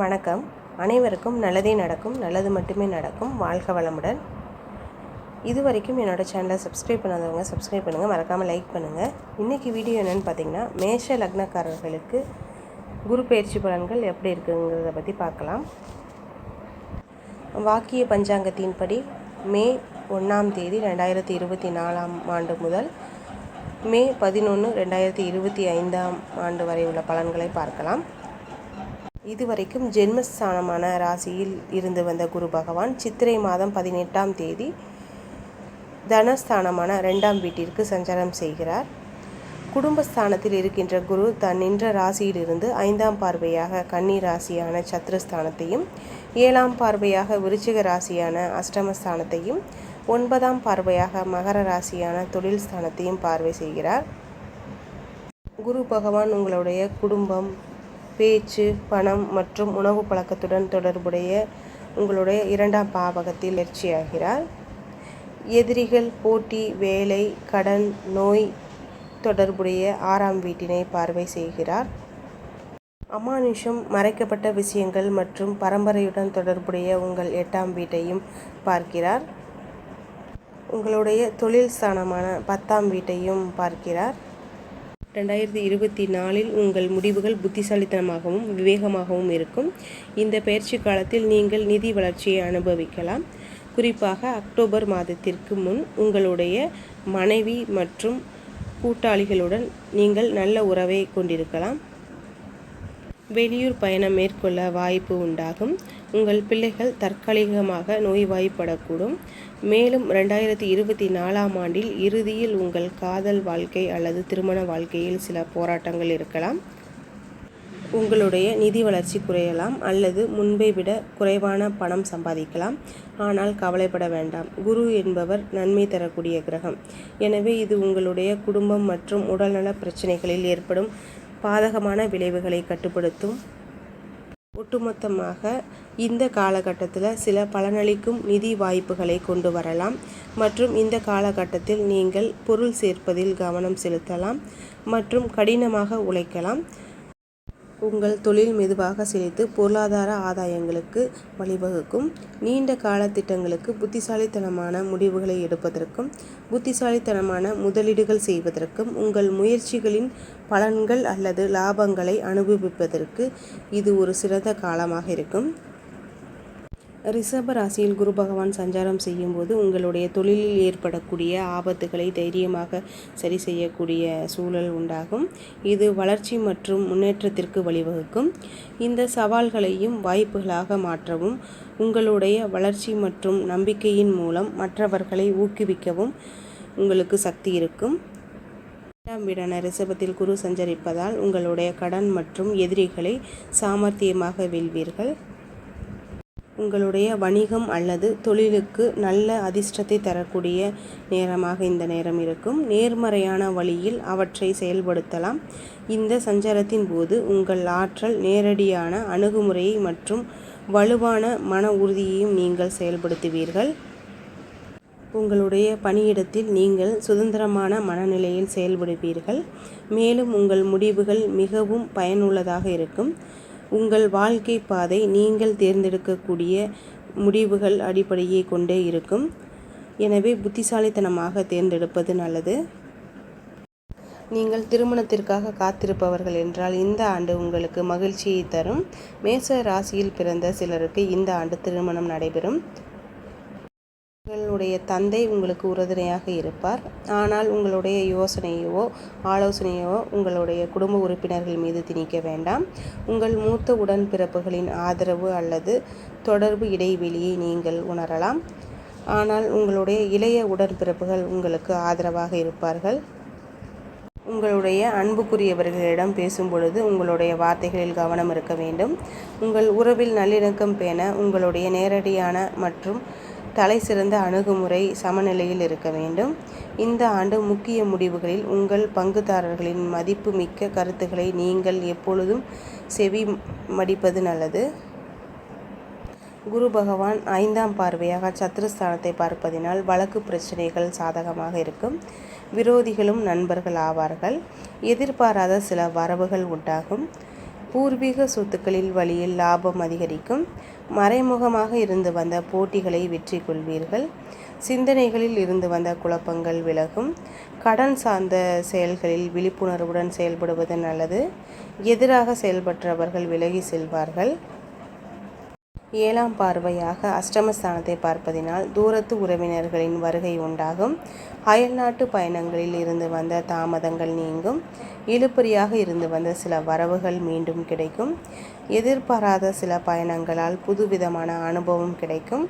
வணக்கம். அனைவருக்கும் நல்லதே நடக்கும் நல்லது மட்டுமே நடக்கும். வாழ்க வளமுடன். இது வரைக்கும் என்னோடய சேனலை சப்ஸ்கிரைப் பண்ணாதவங்க சப்ஸ்கிரைப் பண்ணுங்கள் மறக்காமல் லைக் பண்ணுங்கள் இன்றைக்கி வீடியோ என்னென்னு பார்த்தீங்கன்னா மேஷ லக்னக்காரர்களுக்கு குரு பயிற்சி பலன்கள் எப்படி இருக்குங்கிறத பற்றி பார்க்கலாம். வாக்கிய பஞ்சாங்கத்தின்படி மே ஒன்றாம் தேதி ரெண்டாயிரத்தி இருபத்தி நாலாம் ஆண்டு முதல் மே பதினொன்று ரெண்டாயிரத்தி இருபத்தி ஐந்தாம் ஆண்டு வரை உள்ள பலன்களை பார்க்கலாம். இதுவரைக்கும் ஜென்மஸ்தானமான ராசியில் இருந்து வந்த குரு பகவான் சித்திரை மாதம் பதினெட்டாம் தேதி தனஸ்தானமான ரெண்டாம் வீட்டிற்கு சஞ்சாரம் செய்கிறார். குடும்பஸ்தானத்தில் இருக்கின்ற குரு தன் நின்ற ராசியிலிருந்து ஐந்தாம் பார்வையாக கன்னி ராசியான சத்ருஸ்தானத்தையும் ஏழாம் பார்வையாக விருச்சிக ராசியான அஷ்டமஸ்தானத்தையும் ஒன்பதாம் பார்வையாக மகர ராசியான தொழில் ஸ்தானத்தையும் பார்வை செய்கிறார். குரு பகவான் உங்களுடைய குடும்பம் பேச்சு பணம் மற்றும் உணவு பழக்கத்துடன் தொடர்புடைய உங்களுடைய இரண்டாம் பாவகத்தில் நெர்ச்சியாகிறார். எதிரிகள் போட்டி வேலை கடன் நோய் தொடர்புடைய ஆறாம் வீட்டினை பார்வை செய்கிறார். அமானுஷம் மறைக்கப்பட்ட விஷயங்கள் மற்றும் பரம்பரையுடன் தொடர்புடைய உங்கள் எட்டாம் வீட்டையும் பார்க்கிறார். உங்களுடைய தொழில் ஸ்தானமான பத்தாம் வீட்டையும் பார்க்கிறார். ரெண்டாயிரத்தி இருபத்தி நாலில் உங்கள் முடிவுகள் புத்திசாலித்தனமாகவும் விவேகமாகவும் இருக்கும். இந்த பயிற்சி காலத்தில் நீங்கள் நிதி வளர்ச்சியை அனுபவிக்கலாம். குறிப்பாக அக்டோபர் மாதத்திற்கு முன் உங்களுடைய மனைவி மற்றும் கூட்டாளிகளுடன் நீங்கள் நல்ல உறவை கொண்டிருக்கலாம். வெளியூர் பயணம் மேற்கொள்ள வாய்ப்பு உண்டாகும். உங்கள் பிள்ளைகள் தற்காலிகமாக நோய்வாய்ப்படக்கூடும். மேலும் ரெண்டாயிரத்தி இருபத்தி நாலாம் ஆண்டில் இறுதியில் உங்கள் காதல் வாழ்க்கை அல்லது திருமண வாழ்க்கையில் சில போராட்டங்கள் இருக்கலாம். உங்களுடைய நிதி வளர்ச்சி குறையலாம் அல்லது முன்பை விட குறைவான பணம் சம்பாதிக்கலாம். ஆனால் கவலைப்பட வேண்டாம். குரு என்பவர் நன்மை தரக்கூடிய கிரகம். எனவே இது உங்களுடைய குடும்பம் மற்றும் உடல்நல பிரச்சனைகளில் ஏற்படும் பாதகமான விளைவுகளை கட்டுப்படுத்தும். ஒட்டுமொத்தமாக இந்த காலகட்டத்தில் சில பலனளிக்கும் நிதி வாய்ப்புகளை கொண்டு வரலாம். மற்றும் இந்த காலகட்டத்தில் நீங்கள் பொருள் சேர்ப்பதில் கவனம் செலுத்தலாம். மற்றும் கடினமாக உழைக்கலாம். உங்கள் தொழில் மெதுவாக செழித்து பொருளாதார ஆதாயங்களுக்கு வழிவகுக்கும். நீண்ட கால திட்டங்களுக்கு புத்திசாலித்தனமான முடிவுகளை எடுப்பதற்கும் புத்திசாலித்தனமான முதலீடுகள் செய்வதற்கும் உங்கள் முயற்சிகளின் பலன்கள் அல்லது லாபங்களை அனுபவிப்பதற்கு இது ஒரு சிறந்த காலமாக இருக்கும். ரிஷப ராசியில் குரு பகவான் சஞ்சாரம் செய்யும்போது உங்களுடைய தொழிலில் ஏற்படக்கூடிய ஆபத்துகளை தைரியமாக சரி செய்யக்கூடிய சூழல் உண்டாகும். இது வளர்ச்சி மற்றும் முன்னேற்றத்திற்கு வழிவகுக்கும். இந்த சவால்களையும் வாய்ப்புகளாக மாற்றவும் உங்களுடைய வளர்ச்சி மற்றும் நம்பிக்கையின் மூலம் மற்றவர்களை ஊக்குவிக்கவும் உங்களுக்கு சக்தி இருக்கும். இரண்டாம் வீடான ரிஷபத்தில் குரு சஞ்சரிப்பதால் உங்களுடைய கடன் மற்றும் எதிரிகளை சாமர்த்தியமாக வெல்வீர்கள். உங்களுடைய வணிகம் அல்லது தொழிலுக்கு நல்ல அதிர்ஷ்டத்தை தரக்கூடிய நேரமாக இந்த நேரம் இருக்கும். நேர்மறையான வழியில் அவற்றை செயல்படுத்தலாம். இந்த சஞ்சாரத்தின் போது உங்கள் ஆற்றல் நேரடியான அணுகுமுறையை மற்றும் வலுவான மன உறுதியையும் நீங்கள் செயல்படுத்துவீர்கள். உங்களுடைய பணியிடத்தில் நீங்கள் சுதந்திரமான மனநிலையில் செயல்படுவீர்கள். மேலும் உங்கள் முடிவுகள் மிகவும் பயனுள்ளதாக இருக்கும். உங்கள் வாழ்க்கை பாதை நீங்கள் தேர்ந்தெடுக்கக்கூடிய முடிவுகள் அடிப்படையை கொண்டே இருக்கும். எனவே புத்திசாலித்தனமாக தேர்ந்தெடுப்பது நல்லது. நீங்கள் திருமணத்திற்காக காத்திருப்பவர்கள் என்றால் இந்த ஆண்டு உங்களுக்கு மகிழ்ச்சியை தரும். மேச ராசியில் பிறந்த சிலருக்கு இந்த ஆண்டு திருமணம் நடைபெறும். உங்களுடைய தந்தை உங்களுக்கு உறுதுணையாக இருப்பார். ஆனால் உங்களுடைய யோசனையோ ஆலோசனையோ உங்களுடைய குடும்ப உறுப்பினர்கள் மீது திணிக்க வேண்டாம். உங்கள் மூத்த உடன்பிறப்புகளின் ஆதரவு அல்லது தொடர்பு இடைவெளியை நீங்கள் உணரலாம். ஆனால் உங்களுடைய இளைய உடன்பிறப்புகள் உங்களுக்கு ஆதரவாக இருப்பார்கள். உங்களுடைய அன்புக்குரியவர்களிடம் பேசும் பொழுது உங்களுடைய வார்த்தைகளில் கவனம் இருக்க வேண்டும். உங்கள் உறவில் நல்லிணக்கம் பேண உங்களுடைய நேரடியான மற்றும் தலை சிறந்த அணுகுமுறை சமநிலையில் இருக்க வேண்டும். இந்த ஆண்டு முக்கிய முடிவுகளில் உங்கள் பங்குதாரர்களின் மதிப்புமிக்க கருத்துக்களை நீங்கள் எப்பொழுதும் செவி மடிப்பது நல்லது. குரு பகவான் ஐந்தாம் பார்வையாக சத்ருஸ்தானத்தை பார்ப்பதினால் வழக்கு பிரச்சனைகள் சாதகமாக இருக்கும். விரோதிகளும் நண்பர்கள் ஆவார்கள். எதிர்பாராத சில வரவுகள் உண்டாகும். பூர்வீக சொத்துக்களில் வழியில் லாபம் அதிகரிக்கும். மறைமுகமாக இருந்து வந்த போட்டிகளை வெற்றி கொள்வீர்கள். சிந்தனைகளில் இருந்து வந்த குழப்பங்கள் விலகும். கடன் சார்ந்த செயல்களில் விழிப்புணர்வுடன் செயல்படுவது நல்லது. எதிராக செயல்பட்டவர்கள் விலகி செல்வார்கள். ஏழாம் பார்வையாக அஷ்டமஸ்தானத்தை பார்ப்பதினால் தூரத்து உறவினர்களின் வருகை உண்டாகும். அயல்நாட்டு பயணங்களில் இருந்து வந்த தாமதங்கள் நீங்கும். இழுபறியாக இருந்து வந்த சில வரவுகள் மீண்டும் கிடைக்கும். எதிர்பாராத சில பயணங்களால் புதுவிதமான அனுபவம் கிடைக்கும்.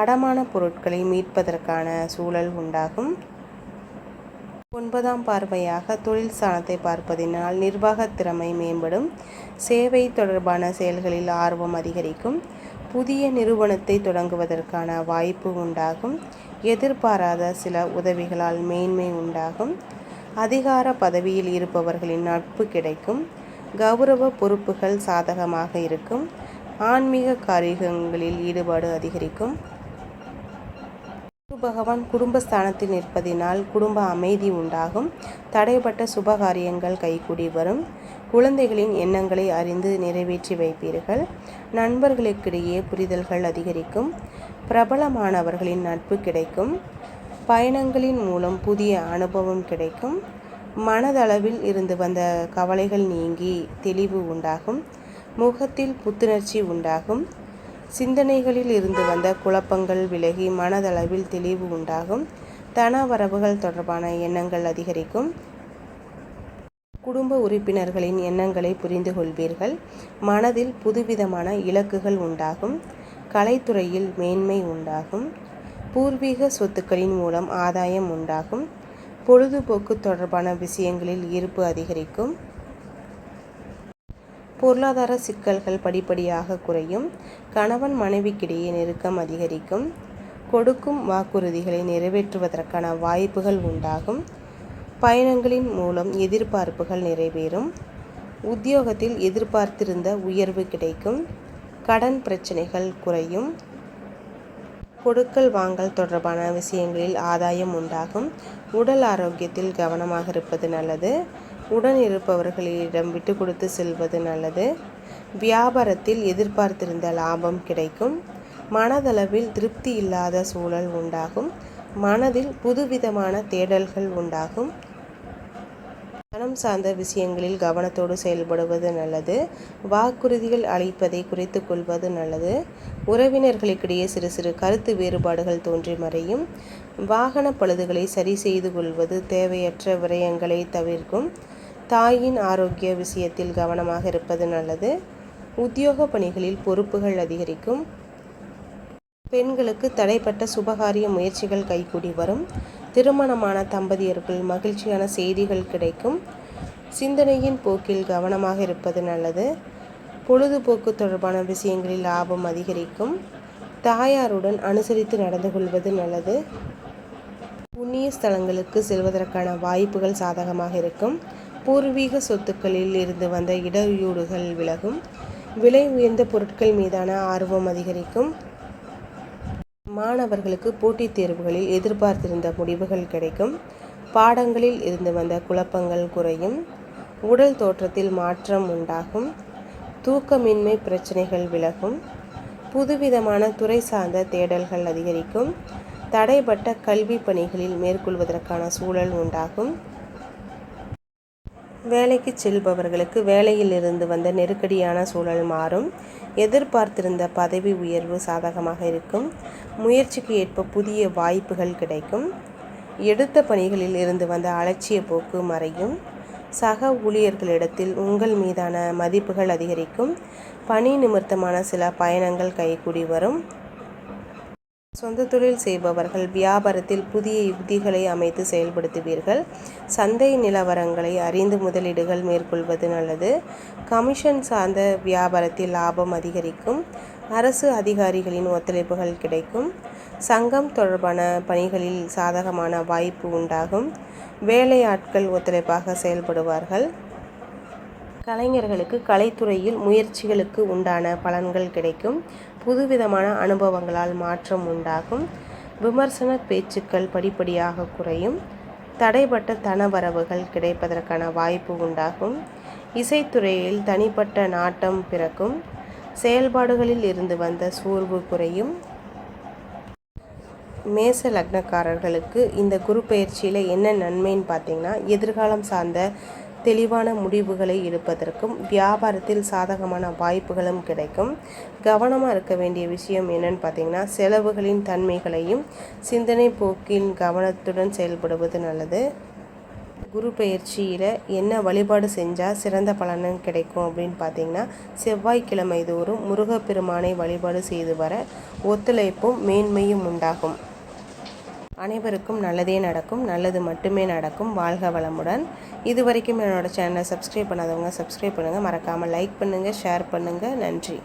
அடமான பொருட்களை மீட்பதற்கான சூழல் உண்டாகும். ஒன்பதாம் பார்வையாக தொழில் ஸ்தானத்தை பார்ப்பதினால் நிர்வாக திறமை மேம்படும். சேவை தொடர்பான செயல்களில் ஆர்வம் அதிகரிக்கும். புதிய நிறுவனத்தை தொடங்குவதற்கான வாய்ப்பு உண்டாகும். எதிர்பாராத சில உதவிகளால் மேன்மை உண்டாகும். அதிகார பதவியில் இருப்பவர்களின் நட்பு கிடைக்கும். கௌரவ பொறுப்புகள் சாதகமாக இருக்கும். ஆன்மீக காரியங்களில் ஈடுபாடு அதிகரிக்கும். குரு பகவான் குடும்பஸ்தானத்தில் நிற்பதினால் குடும்ப அமைதி உண்டாகும். தடைப்பட்ட சுபகாரியங்கள் கைகூடி வரும். குழந்தைகளின் எண்ணங்களை அறிந்து நிறைவேற்றி வைப்பீர்கள். நண்பர்களுக்கிடையே புரிதல்கள் அதிகரிக்கும். பிரபலமானவர்களின் நட்பு கிடைக்கும். பயணங்களின் மூலம் புதிய அனுபவம் கிடைக்கும். மனதளவில் இருந்து வந்த கவலைகள் நீங்கி தெளிவு உண்டாகும். முகத்தில் புத்துணர்ச்சி உண்டாகும். சிந்தனைகளில் இருந்து வந்த குழப்பங்கள் விலகி மனதளவில் தெளிவு உண்டாகும். தன வரவுகள் தொடர்பான எண்ணங்கள் அதிகரிக்கும். குடும்ப உறுப்பினர்களின் எண்ணங்களை புரிந்து கொள்வீர்கள் மனதில் புதுவிதமான இலக்குகள் உண்டாகும். கலைத்துறையில் மேன்மை உண்டாகும். பூர்வீக சொத்துக்களின் மூலம் ஆதாயம் உண்டாகும். பொழுதுபோக்கு தொடர்பான விஷயங்களில் ஈர்ப்பு அதிகரிக்கும். பொருளாதார சிக்கல்கள் படிப்படியாக குறையும். கணவன் மனைவிக்கிடையே நெருக்கம் அதிகரிக்கும். கொடுக்கும் வாக்குறுதிகளை நிறைவேற்றுவதற்கான வாய்ப்புகள் உண்டாகும். பயணங்களின் மூலம் எதிர்பார்ப்புகள் நிறைவேறும். உத்தியோகத்தில் எதிர்பார்த்திருந்த உயர்வு கிடைக்கும். கடன் பிரச்சனைகள் குறையும். கொடுக்கல் வாங்கல் தொடர்பான விஷயங்களில் ஆதாயம் உண்டாகும். உடல் ஆரோக்கியத்தில் கவனமாக இருப்பது நல்லது. உடன் இருப்பவர்களிடம் விட்டு கொடுத்து செல்வது நல்லது. வியாபாரத்தில் எதிர்பார்த்திருந்த லாபம் கிடைக்கும். மனதளவில் திருப்தி இல்லாத சூழல் உண்டாகும். மனதில் புதுவிதமான தேடல்கள் உண்டாகும். பணம் சார்ந்த விஷயங்களில் கவனத்தோடு செயல்படுவது நல்லது. வாக்குறுதிகள் அளிப்பதை குறைத்து கொள்வது நல்லது. உறவினர்களுக்கிடையே சிறு சிறு கருத்து வேறுபாடுகள் தோன்றி மறையும். வாகன பழுதுகளை சரி செய்து கொள்வது தேவையற்ற விரயங்களை தவிர்க்கும். தாயின் ஆரோக்கிய விஷயத்தில் கவனமாக இருப்பது நல்லது. உத்தியோக பணிகளில் பொறுப்புகள் அதிகரிக்கும். பெண்களுக்கு தடைப்பட்ட சுபகாரிய முயற்சிகள் கைகூடி வரும். திருமணமான தம்பதியர்கள் மகிழ்ச்சியான செய்திகள் கிடைக்கும். சிந்தனையின் போக்கில் கவனமாக இருப்பது நல்லது. பொழுதுபோக்கு தொடர்பான விஷயங்களில் லாபம் அதிகரிக்கும். தாயாருடன் அனுசரித்து நடந்து கொள்வது நல்லது. புண்ணிய ஸ்தலங்களுக்கு செல்வதற்கான வாய்ப்புகள் சாதகமாக இருக்கும். பூர்வீக சொத்துக்களில் இருந்து வந்த இடையூறுகள் விலகும். விலை உயர்ந்த பொருட்கள் மீதான ஆர்வம் அதிகரிக்கும். மாணவர்களுக்கு போட்டித் தேர்வுகளில் எதிர்பார்த்திருந்த முடிவுகள் கிடைக்கும். பாடங்களில் இருந்து வந்த குழப்பங்கள் குறையும். உடல் தோற்றத்தில் மாற்றம் உண்டாகும் தூக்கமின்மை பிரச்சனைகள் விலகும் புதுவிதமான துறை சார்ந்த தேடல்கள் அதிகரிக்கும் தடைப்பட்ட கல்வி பணிகளில் மேற்கொள்வதற்கான சூழல் உண்டாகும். வேலைக்கு செல்பவர்களுக்கு வேலையில் இருந்து வந்த நெருக்கடியான சூழல் மாறும். எதிர்பார்த்திருந்த பதவி உயர்வு சாதகமாக இருக்கும். முயற்சிக்கு ஏற்ப புதிய வாய்ப்புகள் கிடைக்கும். எடுத்த பணிகளில் இருந்து வந்த அலட்சிய போக்கு மறையும். சக ஊழியர்களிடத்தில் உங்கள் மீதான மதிப்புகள் அதிகரிக்கும். பணி நிமித்தமான சில பயணங்கள் கைகூடி வரும். சொந்த தொழில் செய்பவர்கள் வியாபாரத்தில் புதிய யுக்திகளை அமைத்து செயல்படுத்துவீர்கள். சந்தை நிலவரங்களை அறிந்து முதலீடுகள் மேற்கொள்வது நல்லது. கமிஷன் சார்ந்த வியாபாரத்தில் லாபம் அதிகரிக்கும். அரசு அதிகாரிகளின் ஒத்துழைப்புகள் கிடைக்கும். சங்கம் தொடர்பான பணிகளில் சாதகமான வாய்ப்பு உண்டாகும். வேலையாட்கள் ஒத்துழைப்பாக செயல்படுவார்கள். கலைஞர்களுக்கு கலைத்துறையில் முயற்சிகளுக்கு உண்டான பலன்கள் கிடைக்கும். புதுவிதமான அனுபவங்களால் மாற்றம் உண்டாகும். விமர்சன பேச்சுக்கள் படிப்படியாக குறையும். தடைப்பட்ட தனவரவுகள் கிடைப்பதற்கான வாய்ப்பு உண்டாகும். இசைத்துறையில் தனிப்பட்ட நாட்டம் பிறக்கும். செயல்பாடுகளில் இருந்து வந்த சோர்வு குறையும். மேச லக்னக்காரர்களுக்கு இந்த குரு பயிற்சியில் என்ன நன்மைன்னு பார்த்தீங்கன்னா எதிர்காலம் சார்ந்த தெளிவான முடிவுகளை எடுப்பதற்கும் வியாபாரத்தில் சாதகமான வாய்ப்புகளும் கிடைக்கும். கவனமாக இருக்க வேண்டிய விஷயம் என்னன்னு பார்த்தீங்கன்னா செலவுகளின் தன்மைகளையும் சிந்தனை போக்கின் கவனத்துடன் செயல்படுவது நல்லது. குரு பயிற்சியில் என்ன வழிபாடு செஞ்சால் சிறந்த பலனும் கிடைக்கும் அப்படின்னு பார்த்தீங்கன்னா செவ்வாய்க்கிழமை தோறும் முருகப்பெருமானை வழிபாடு செய்து வர ஒத்துழைப்பும் மேன்மையும் உண்டாகும். அனைவருக்கும் நல்லதே நடக்கும் நல்லது மட்டுமே நடக்கும். வாழ்க வளமுடன். இது வரைக்கும் என்னோட சேனலை சப்ஸ்கிரைப் பண்ணாதவங்க சப்ஸ்கிரைப் பண்ணுங்கள் மறக்காமல் லைக் பண்ணுங்கள் ஷேர் பண்ணுங்கள் நன்றி.